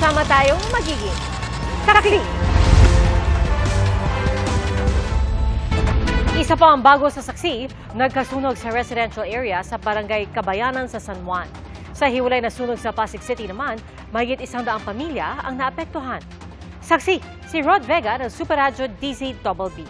Sama-sama tayong magiging karakli. Isa pa ang bago sa saksi, nagkasunog sa residential area sa barangay Kabayanan sa San Juan. Sa hiwalay na sunog sa Pasig City naman, mahigit isang daang pamilya ang naapektuhan. Saksi, si Rod Vega ng Super Radyo DZBB.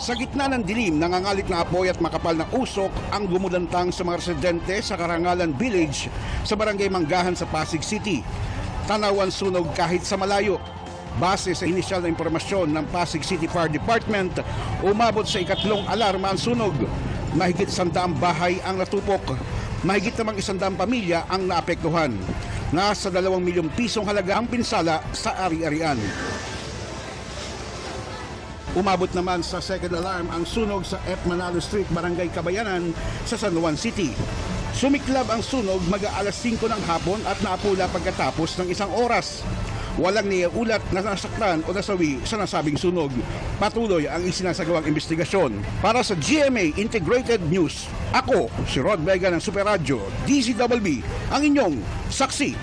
Sa gitna ng dilim, nangangalit na apoy at makapal na usok ang gumulantang sa mga residente sa Karangalan Village sa Barangay Manggahan sa Pasig City. Tanawan sunog kahit sa malayo. Base sa inisyal na impormasyon ng Pasig City Fire Department, umabot sa ikatlong alarma ang sunog. Mahigit sandaang bahay ang natupok. Mahigit namang isandang pamilya ang naapektuhan. Nasa dalawang milyong pisong halaga ang pinsala sa ari-arian. Umabot naman sa second alarm ang sunog sa F. Manalo Street, Barangay Kabayanan sa San Juan City. Sumiklab ang sunog mag-aalas 5 ng hapon at naapula pagkatapos ng isang oras. Walang niyaulat na nasaktan o nasawi sa nasabing sunog. Patuloy ang isinasagawang investigasyon. Para sa GMA Integrated News, ako si Rod Vega ng Super Radio, DZWB, ang inyong saksi.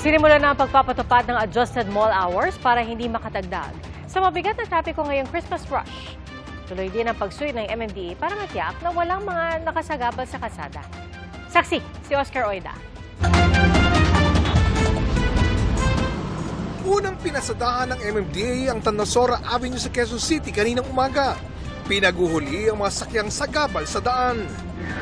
Sinimula na ang pagpapatupad ng adjusted mall hours para hindi makatagdag sa mabigat na trapiko ngayong Christmas rush. Tuloy din ang pagsuy ng MMDA para matiyak na walang mga nakasagabal sa kalsada. Saksi, si Oscar Oida. Unang pinasadahan ng MMDA ang Tanasora Avenue sa Quezon City kaninang umaga. Pinaguhuli ang mga sakyang sagabal sa daan.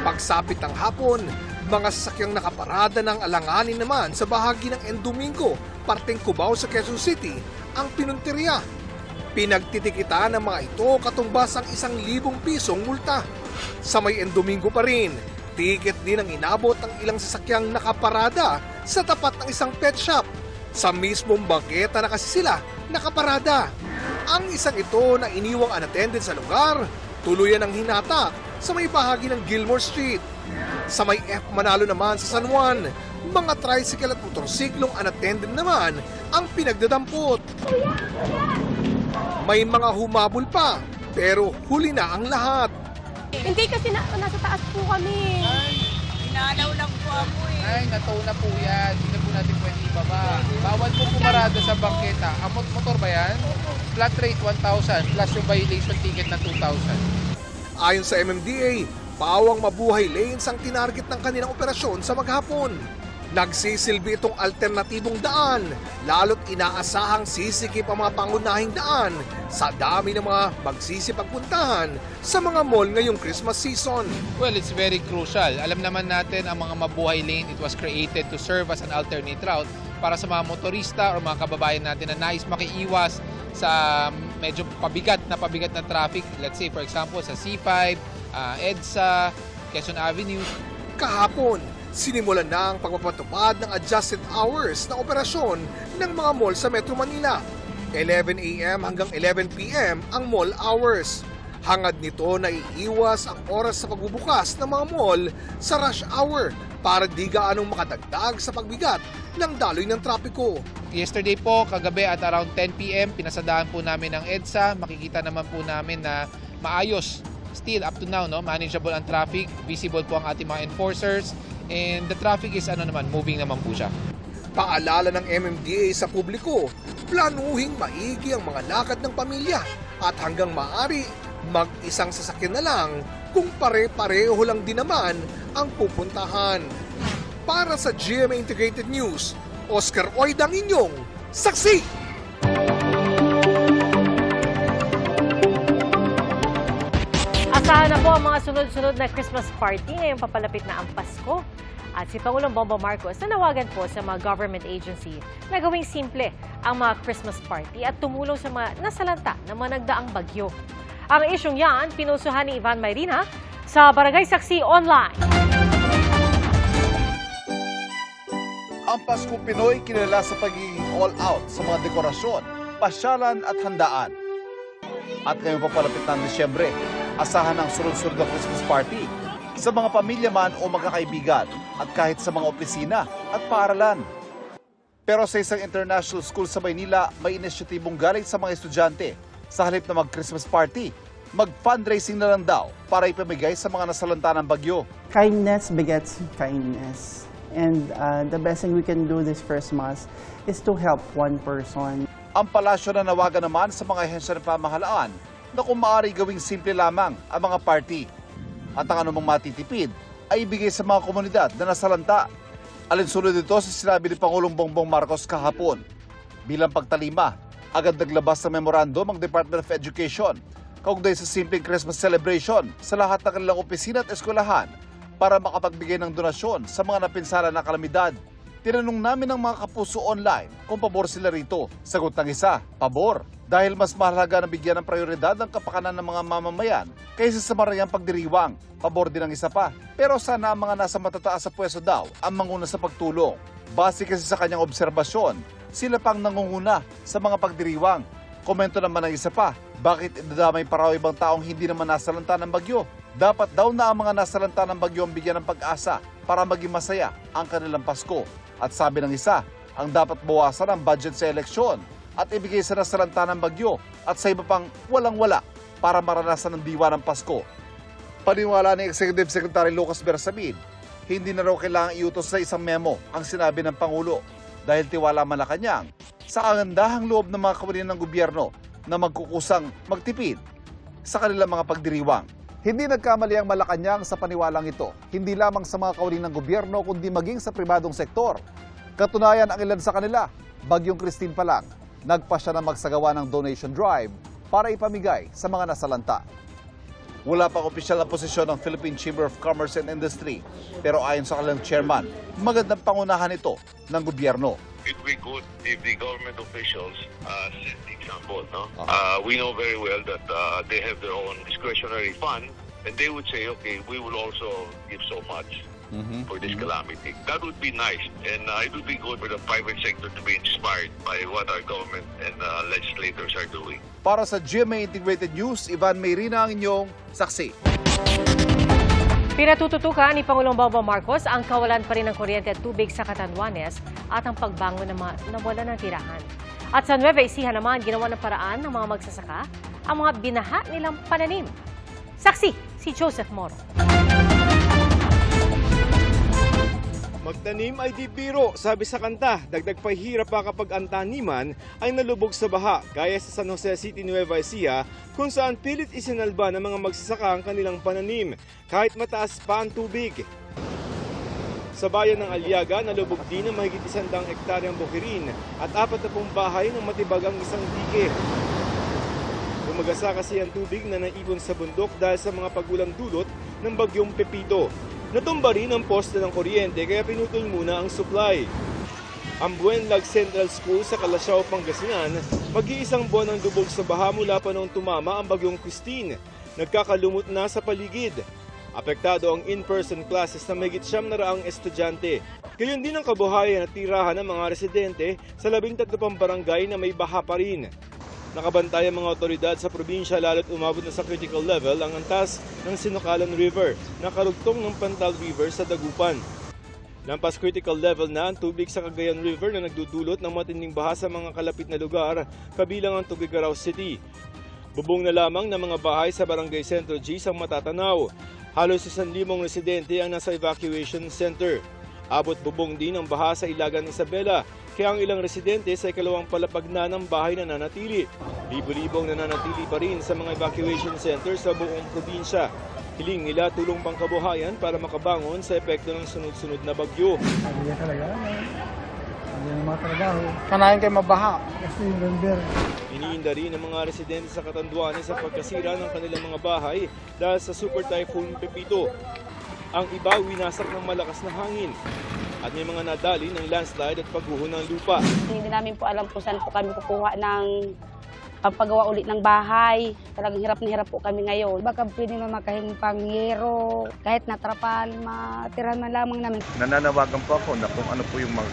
Pagsapit ng hapon, mga sakyang nakaparada ng alanganin naman sa bahagi ng Endomingo, parteng Cubao sa Quezon City, ang pinunteriya. Pinagtitikitan ng mga ito katumbas ang isang libong pisong multa. Sa may Endomingo pa rin, ticket din ang inabot ng ilang sasakyang nakaparada sa tapat ng isang pet shop sa mismong bangketa na kasi sila nakaparada. Ang isang ito na iniwang unattended sa lugar, tuluyan ang hinata sa may bahagi ng Gilmore Street. Sa may F Manalo naman sa San Juan, mga tricycle at motorsiklong unattended naman ang pinagdadampot. May mga humabol pa, pero huli na ang lahat. Hindi kasi na, nasa taas po kami. Inalaw lang po ako eh. Ay, natow na po yan. Hindi po natin pwede ibaba. Bawal po pumarada sa bangketa. Ang mot- motor ba yan? Flat rate 1,000 plus yung violation ticket na 2,000. Ayon sa MMDA, pawang mabuhay lanes ang tinarget ng kanilang operasyon sa maghapon. Nagsisilbi itong alternatibong daan, lalo't inaasahang sisikip ang mga pangunahing daan sa dami ng mga magsisipagpuntahan sa mga mall ngayong Christmas season. Well, it's very crucial. Alam naman natin ang mga mabuhay lane, it was created to serve as an alternate route para sa mga motorista o mga kababayan natin na nais makiiwas sa medyo pabigat na pabigat na traffic. Let's say for example sa C5, ah, EDSA, Quezon Avenue, Kahapon, sinimulan na ang pagpapatupad ng adjusted hours ng operasyon ng mga mall sa Metro Manila. 11 a.m. hanggang 11 p.m. ang mall hours. Hangad nito na iiwas ang oras sa pagbubukas ng mga mall sa rush hour para di gaanong makadagdag sa pagbigat ng daloy ng trapiko. Yesterday po, kagabi at around 10 p.m., pinasadahan po namin ang EDSA. Makikita naman po namin na maayos. Still, up to now, no, manageable ang traffic. Visible po ang ating mga enforcers. And the traffic is ano naman, moving naman po siya. Paalala ng MMDA sa publiko, planuhing maigi ang mga lakad ng pamilya at hanggang maaari, mag-isang sasakyan na lang kung pare-pareho lang din naman ang pupuntahan. Para sa GMA Integrated News, Oscar Oidang inyong saksi! Asahan na po ang mga sunod-sunod na Christmas party ngayong papalapit na ang Pasko. At si Pangulong Bongbong Marcos nanawagan po sa mga government agency na gawing simple ang mga Christmas party at tumulong sa mga nasalanta ng mga nagdaang bagyo. Ang isyong yan, pinusuhan ni Ivan Mayrina sa Barangay Saksi Online. Ang Pasko Pinoy kilala sa pagiging all-out sa mga dekorasyon, pasyalan at handaan. At ngayong papalapit ng Disyembre, asahan ang sunod-sunod na Christmas party sa mga pamilya man o magkakaibigan at kahit sa mga opisina at paaralan. Pero sa isang international school sa Maynila, may inisyatibong galing sa mga estudyante sa halip na mag-Christmas party. mag-fundraising na lang daw para ipamigay sa mga nasalanta ng bagyo. kindness begets kindness. And uh, the best thing we can do this Christmas is to help one person. Ang palasyo na nawagan naman sa mga ahensya ng pamahalaan na kung maaari gawing simple lamang ang mga party. At ang anumang matitipid ay ibigay sa mga komunidad na nasalanta. Alinsunod ito sa sinabi ni Pangulong Bongbong Marcos kahapon. Bilang pagtalima, agad naglabas ng memorandum ang Department of Education kaugnay sa simpleng Christmas celebration sa lahat ng kanilang opisina at eskwelahan para makapagbigay ng donasyon sa mga napinsala ng kalamidad. Tinanong namin ng mga kapuso online kung pabor sila rito. Sagot ng isa, pabor. Dahil mas mahalaga na bigyan ng prioridad ang kapakanan ng mga mamamayan kaysa sa marayang pagdiriwang. Pabor din ang isa pa. Pero sana ang mga nasa matataas sa pwesto daw ang manguna sa pagtulong. Base kasi sa kanyang obserbasyon, sila pang nangunguna sa mga pagdiriwang. Komento naman ng isa pa, bakit idadamay pa raw ibang taong hindi naman nasalanta ng bagyo? Dapat daw na ang mga nasalanta ng bagyo ang bigyan ng pag-asa para maging masaya ang kanilang Pasko. At sabi ng isa, ang dapat bawasan ang budget sa eleksyon at ibigay sa nasalanta ng bagyo at sa iba pang walang-wala para maranasan ng diwa ng Pasko. Paniwala ni Executive Secretary Lucas Bersamin, hindi na raw kailangang iutos sa isang memo ang sinabi ng Pangulo dahil tiwala Malacanang sa kagandahang loob ng mga kawanin ng gobyerno na magkukusang magtipid sa kanilang mga pagdiriwang. Hindi nagkamali ang Malacanang sa paniwalang ito, hindi lamang sa mga kawanin ng gobyerno kundi maging sa pribadong sektor. Katunayan ang ilan sa kanila, Bagyong Christine pa lang, nagpa siya na magsagawa ng donation drive para ipamigay sa mga nasalanta. Wala pang opisyal na posisyon ng Philippine Chamber of Commerce and Industry. Pero ayon sa kanilang chairman, magandang pangunahan ito ng gobyerno. it would be good if the government officials uh, set the example. No, uh, we know very well that uh, they have their own discretionary fund, and they would say, okay, we will also give so much for this calamity. That would be nice, and uh, it would be good for the private sector to be inspired by what our government and uh, legislators are doing. Para sa GMA Integrated News, Ivan Mayrina ang inyong saksi. Pinatututukan ni Pangulong Bongbong Marcos ang kawalan pa rin ng kuryente at tubig sa Catanduanes at ang pagbangon ng mga nawala ng tirahan. At sa Nueva Ecija naman, ginawa ng paraan ng mga magsasaka ang mga binaha nilang pananim. Saksi, si Joseph Moro. Magtanim ay di biro, sabi sa kanta. Dagdag pa hirap pa kapag ang taniman ay nalubog sa baha, gaya sa San Jose City, Nueva Ecija, kung saan pilit isinalba ng mga magsasaka ang kanilang pananim, kahit mataas pa ang tubig. Sa bayan ng Aliaga, nalubog din ng mahigit isandang ektaryang bukirin at apat na bahay ng matibag ang isang dike. Umagasa kasi ang tubig na naipon sa bundok dahil sa mga pagulang dulot ng bagyong Pepito. Natumba rin ang poste ng kuryente kaya pinutol muna ang supply. Ang Buenlag Central School sa Calasiao, Pangasinan, mag-iisang buwan ang lubog sa baha mula pa noong tumama ang bagyong Christine. Nagkakalumot na sa paligid. Apektado ang in-person classes na may siyam na raang estudyante. Gayon din ang kabuhayan at tirahan ng mga residente sa labing tatlo pang barangay na may baha pa rin. Nakabantay ang mga otoridad sa probinsya lalo't umabot na sa critical level ang antas ng Sinukalan River na karugtong ng Pantal River sa Dagupan. Lampas critical level na ang tubig sa Cagayan River na nagdudulot ng matinding baha sa mga kalapit na lugar kabilang ang Tugigaraw City. Bubong na lamang ng mga bahay sa Barangay Centro G sa matatanaw. Halos 1,000 residente ang nasa evacuation center. Abot bubong din ang baha sa Ilagan Isabela, kaya ang ilang residente sa ikalawang palapag na ng bahay na nanatili. Libo-libong nananatili pa rin sa mga evacuation center sa buong probinsya. Hiling nila tulong pangkabuhayan para makabangon sa epekto ng sunod-sunod na bagyo. Hindi talaga. Hindi na mga trabaho. Kanayan kayo mabaha. Kasi yung November. Iniinda rin ng mga residente sa Catanduanes sa pagkasira ng kanilang mga bahay dahil sa Super Typhoon Pepito. Ang iba winasak ng malakas na hangin at may mga nadali ng landslide at pagguho ng lupa. Hindi namin po alam kung saan po kami kukuha ng pampagawa ulit ng bahay. Talagang hirap na hirap po kami ngayon. Baka pwede na makahing pangyero, kahit natrapal, matira man lamang namin. nananawagan po ako na kung ano po yung mga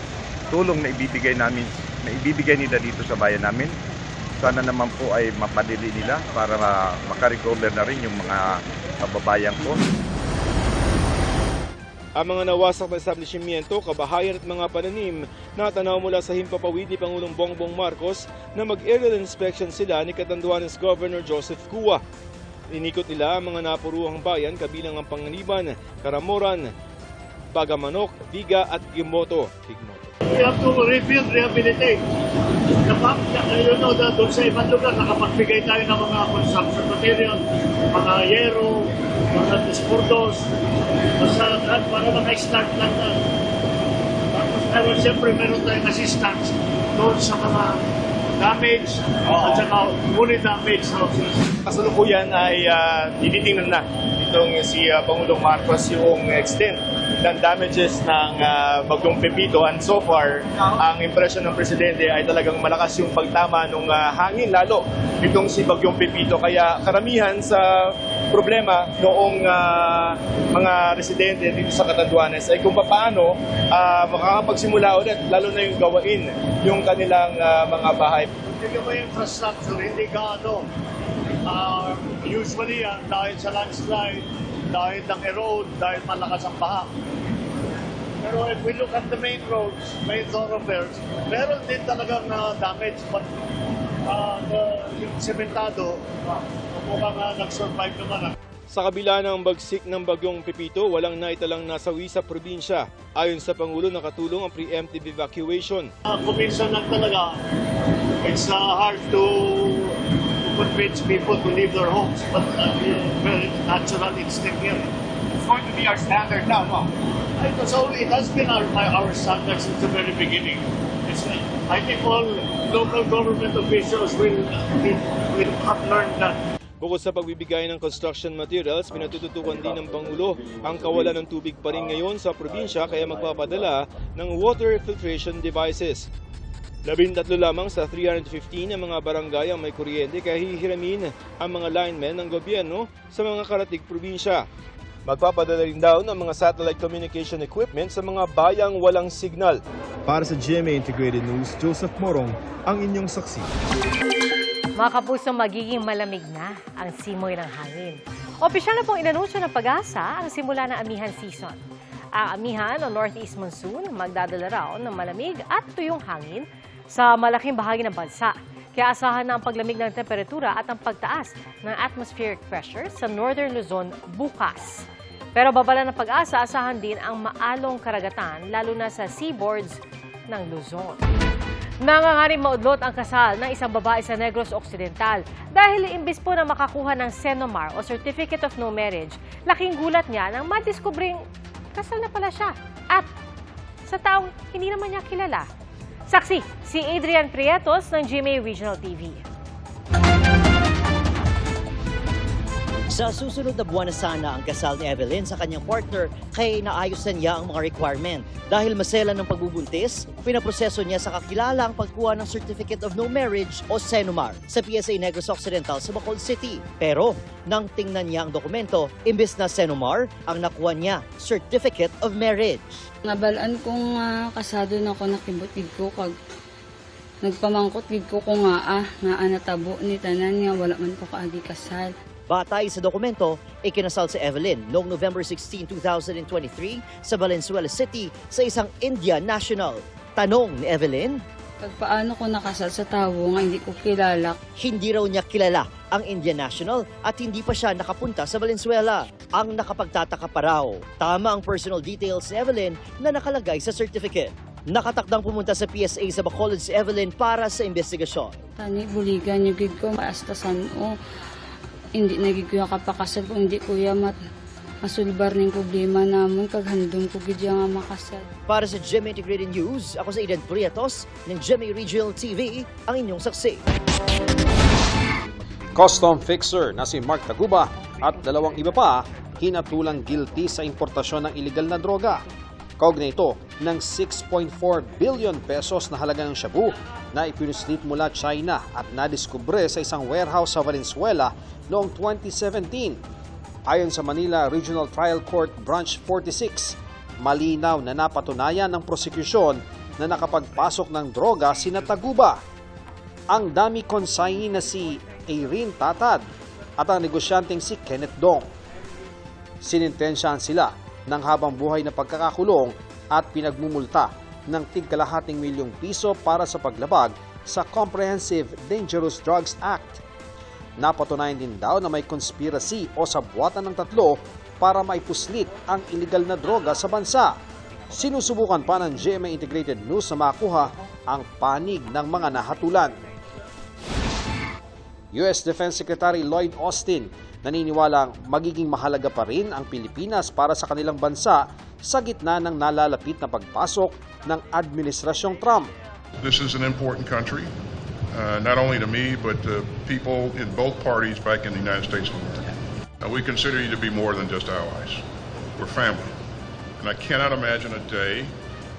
tulong na ibibigay namin, na ibibigay nila dito sa bayan namin. Sana naman po ay mapadili nila para ma- makarecover na rin yung mga kababayan ko. Ang mga nawasak na establishmento, kabahayan at mga pananim natanaw mula sa himpapawid ni Pangulong Bongbong Marcos na mag-aerial inspection sila ni Catanduanes Governor Joseph Cua. Inikot nila ang mga napuruhang bayan kabilang ang Panganiban, Karamoran, Bagamanok, Viga at Gimoto. We have to rebuild, rehabilitate. The fact you know, that doon sa ibang lugar, nakapagbigay tayo ng mga construction material, mga yero, mga disportos, basta lahat para maka-start lang na. Tapos, pero siyempre, meron tayong assistance doon sa mga damage at saka fully damaged houses. Kasalukuyan ay uh, tinitingnan na itong si ah, Pangulong Marcos yung extent ng damages ng ah, bagyong Pepito and so far ang impression ng Presidente ay talagang malakas yung pagtama ng hangin lalo itong si bagyong Pepito kaya karamihan sa problema noong ah, mga residente dito sa Catanduanes ay kung paano ah, makakapagsimula ulit lalo na yung gawain yung kanilang ah, mga bahay Hindi may infrastructure, hindi ka ah, usually yan dahil sa landslide, dahil ng erode, dahil malakas ang baha. Pero if we look at the main roads, main thoroughfares, meron din talagang na damage. But uh, yung sementado, uh, mukhang uh, nag-survive naman. ah. Sa kabila ng bagsik ng bagyong Pepito, walang naitalang nasawi sa probinsya. Ayon sa Pangulo, nakatulong ang preemptive evacuation. Uh, kuminsan lang talaga, it's uh, hard to, convince people to leave their homes. But uh, very natural instinct yan. It's going to be our standard now, no? So it has been our, my, our standard since the very beginning. It's, uh, I think all local government officials will, will, will have learned that Bukod sa pagbibigay ng construction materials, pinatututukan din ng Pangulo ang kawalan ng tubig pa rin ngayon sa probinsya kaya magpapadala ng water filtration devices. Labintatlo lamang sa 315 ang mga barangay ang may kuryente kaya hihiramin ang mga linemen ng gobyerno sa mga karatig probinsya. Magpapadala rin daw ng mga satellite communication equipment sa mga bayang walang signal. Para sa GMA Integrated News, Joseph Morong, ang inyong saksi. Mga kapuso, magiging malamig na ang simoy ng hangin. Opisyal na pong inanunsyo ng pag-asa ang simula ng amihan season. Ang amihan o northeast monsoon magdadala raw ng malamig at tuyong hangin sa malaking bahagi ng bansa. Kaya asahan na ang paglamig ng temperatura at ang pagtaas ng atmospheric pressure sa northern Luzon bukas. Pero babala ng pag-asa, asahan din ang maalong karagatan lalo na sa seaboards ng Luzon. Nangangaring maudlot ang kasal ng isang babae sa Negros Occidental dahil imbis po na makakuha ng Senomar o Certificate of No Marriage, laking gulat niya nang madiskubring kasal na pala siya at sa taong hindi naman niya kilala. Saksi, si Adrian Prietos ng GMA Regional TV. Sa susunod na buwan na sana ang kasal ni Evelyn sa kanyang partner kaya naayos na niya ang mga requirement. Dahil masela ng pagbubuntis, pinaproseso niya sa kakilala ang pagkuha ng Certificate of No Marriage o SENUMAR sa PSA Negros Occidental sa Bacolod City. Pero nang tingnan niya ang dokumento, imbes na SENUMAR, ang nakuha niya Certificate of Marriage. Nabalaan ko nga kasado na ako nakibutid ko kag nagpamangkot gid ko ko nga ah nga anatabo ni tanan nga wala man ko kaagi kasal. Batay sa dokumento, ikinasal si Evelyn noong November 16, 2023 sa Valenzuela City sa isang Indian national. Tanong ni Evelyn, Kag paano ko nakasal sa tawo nga hindi ko kilala. hindi raw niya kilala ang Indian national at hindi pa siya nakapunta sa Valenzuela. Ang nakapagtataka pa raw. Tama ang personal details ni Evelyn na nakalagay sa certificate. Nakatakdang pumunta sa PSA sa Bacolod si Evelyn para sa investigasyon. Tani buligan yung gid ko hasta san o hindi na gid ko kapakasal kung hindi ko ya mat masulbar ning problema namon kag handom ko gid nga makasal. Para sa GMA Integrated News, ako sa Eden Prietos ng GMA Regional TV, ang inyong saksi. Custom fixer na si Mark Taguba at dalawang iba pa hinatulang guilty sa importasyon ng illegal na droga. Kaugnay ito ng 6.4 billion pesos na halaga ng shabu na ipinuslit mula China at nadiskubre sa isang warehouse sa Valenzuela noong 2017. Ayon sa Manila Regional Trial Court Branch 46, malinaw na napatunayan ng prosekusyon na nakapagpasok ng droga si Taguba ang dami consignee na si Erin Tatad at ang negosyanteng si Kenneth Dong. Sinintensyahan sila ng habang buhay na pagkakakulong at pinagmumulta ng tigkalahating milyong piso para sa paglabag sa Comprehensive Dangerous Drugs Act. Napatunayan din daw na may conspiracy o sabwatan ng tatlo para maipuslit ang iligal na droga sa bansa. Sinusubukan pa ng GMA Integrated News na makuha ang panig ng mga nahatulan. US Defense Secretary Lloyd Austin naniniwalang magiging mahalaga pa rin ang Pilipinas para sa kanilang bansa sa gitna ng nalalapit na pagpasok ng Administrasyong Trump. This is an important country, uh, not only to me, but to people in both parties back in the United States of America. Uh, we consider you to be more than just allies. We're family. And I cannot imagine a day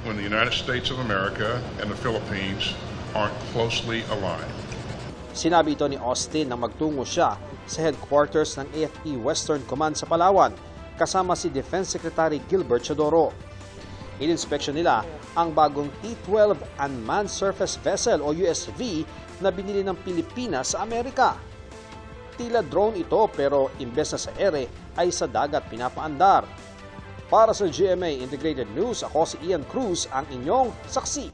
when the United States of America and the Philippines aren't closely aligned. Sinabi ito ni Austin na magtungo siya sa headquarters ng AFP Western Command sa Palawan kasama si Defense Secretary Gilbert Chodoro. Ininspeksyon nila ang bagong T-12 Unmanned Surface Vessel o USV na binili ng Pilipinas sa Amerika. Tila drone ito pero imbes na sa ere ay sa dagat pinapaandar. Para sa GMA Integrated News, ako si Ian Cruz, ang inyong saksi.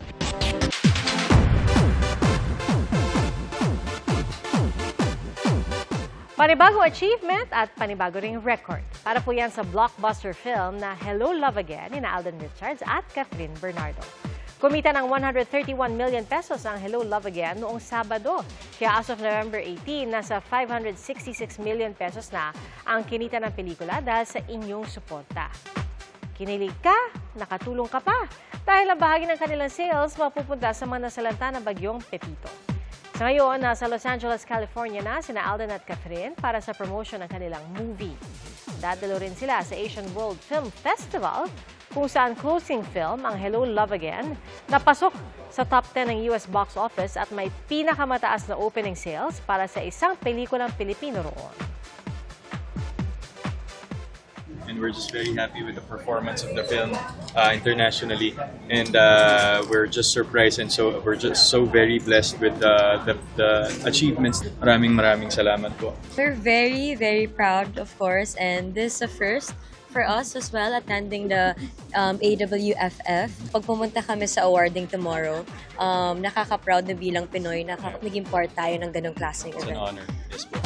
Panibagong achievement at panibago ring record. Para po yan sa blockbuster film na Hello Love Again ni Alden Richards at Catherine Bernardo. Kumita ng 131 million pesos ang Hello Love Again noong Sabado. Kaya as of November 18, nasa 566 million pesos na ang kinita ng pelikula dahil sa inyong suporta. Kinilig ka, nakatulong ka pa, dahil ang bahagi ng kanilang sales mapupunta sa mga nasalanta ng bagyong Pepito. Sa ngayon, nasa Los Angeles, California na sina Alden at Catherine para sa promotion ng kanilang movie. Dadalo rin sila sa Asian World Film Festival kung saan closing film ang Hello Love Again napasok sa top 10 ng US box office at may pinakamataas na opening sales para sa isang pelikulang Pilipino roon. and we're just very happy with the performance of the film uh, internationally. And uh, we're just surprised and so we're just so very blessed with the, the, the achievements. Maraming maraming salamat po. We're very, very proud, of course, and this is a first for us as well, attending the um, AWFF. Pag pumunta kami sa awarding tomorrow, um, nakaka-proud na bilang Pinoy na naging part tayo ng ganong klaseng it's an event. honor yes po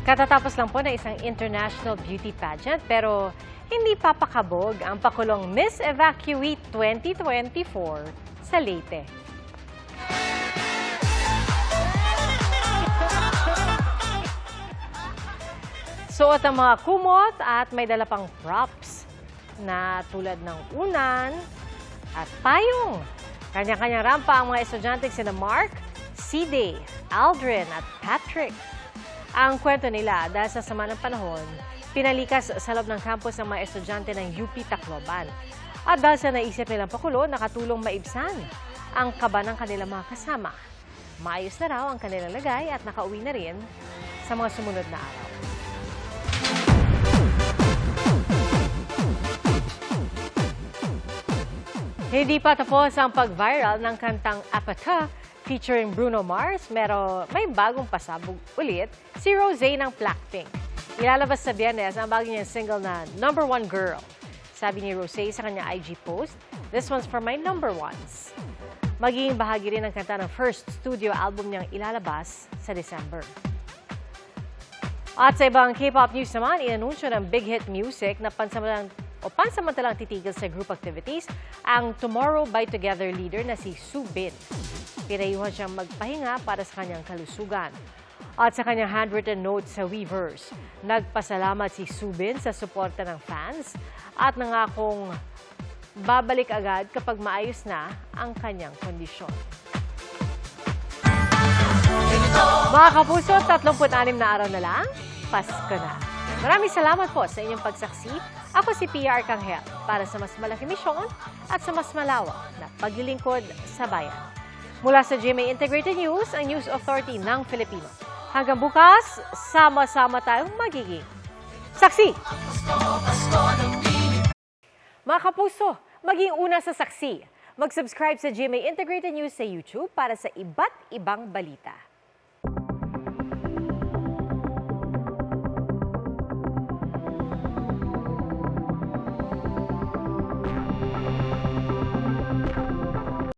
Katatapos lang po na isang international beauty pageant pero hindi papakabog ang pakulong Miss Evacuee 2024 sa Leyte. Suot ang mga kumot at may dala pang props na tulad ng unan at payong. Kanya-kanyang rampa ang mga estudyante sina Mark, C-Day, Aldrin at Patrick. Ang kwento nila dahil sa sama ng panahon, pinalikas sa loob ng campus ng mga estudyante ng UP Tacloban. At dahil sa naisip nilang pakulo, nakatulong maibsan ang kaba ng kanilang mga kasama. Maayos na raw ang kanilang lagay at nakauwi na rin sa mga sumunod na araw. Hindi pa tapos ang pag-viral ng kantang Apata featuring Bruno Mars, pero may bagong pasabog ulit si Rosé ng Blackpink. Ilalabas sa biyernes ang bago niyang single na Number One Girl. Sabi ni Rosé sa kanyang IG post, This one's for my number ones. Magiging bahagi rin ng kanta ng first studio album niyang ilalabas sa December. At sa ibang K-pop news naman, inanunsyo ng Big Hit Music na pansamantalang o pansamantalang titigil sa group activities ang Tomorrow by Together leader na si Soo Bin. Pinayuhan siyang magpahinga para sa kanyang kalusugan. At sa kanyang handwritten note sa Weavers, nagpasalamat si Subin sa suporta ng fans at nangakong babalik agad kapag maayos na ang kanyang kondisyon. Mga kapuso, 36 na araw na lang, Pasko na. Maraming salamat po sa inyong pagsaksi. Ako si PR Kanghel para sa mas malaki misyon at sa mas malawak na paglilingkod sa bayan. Mula sa GMA Integrated News, ang News Authority ng Filipino. Hanggang bukas, sama-sama tayong magiging saksi. Mga kapuso, maging una sa saksi. Mag-subscribe sa GMA Integrated News sa YouTube para sa iba't ibang balita.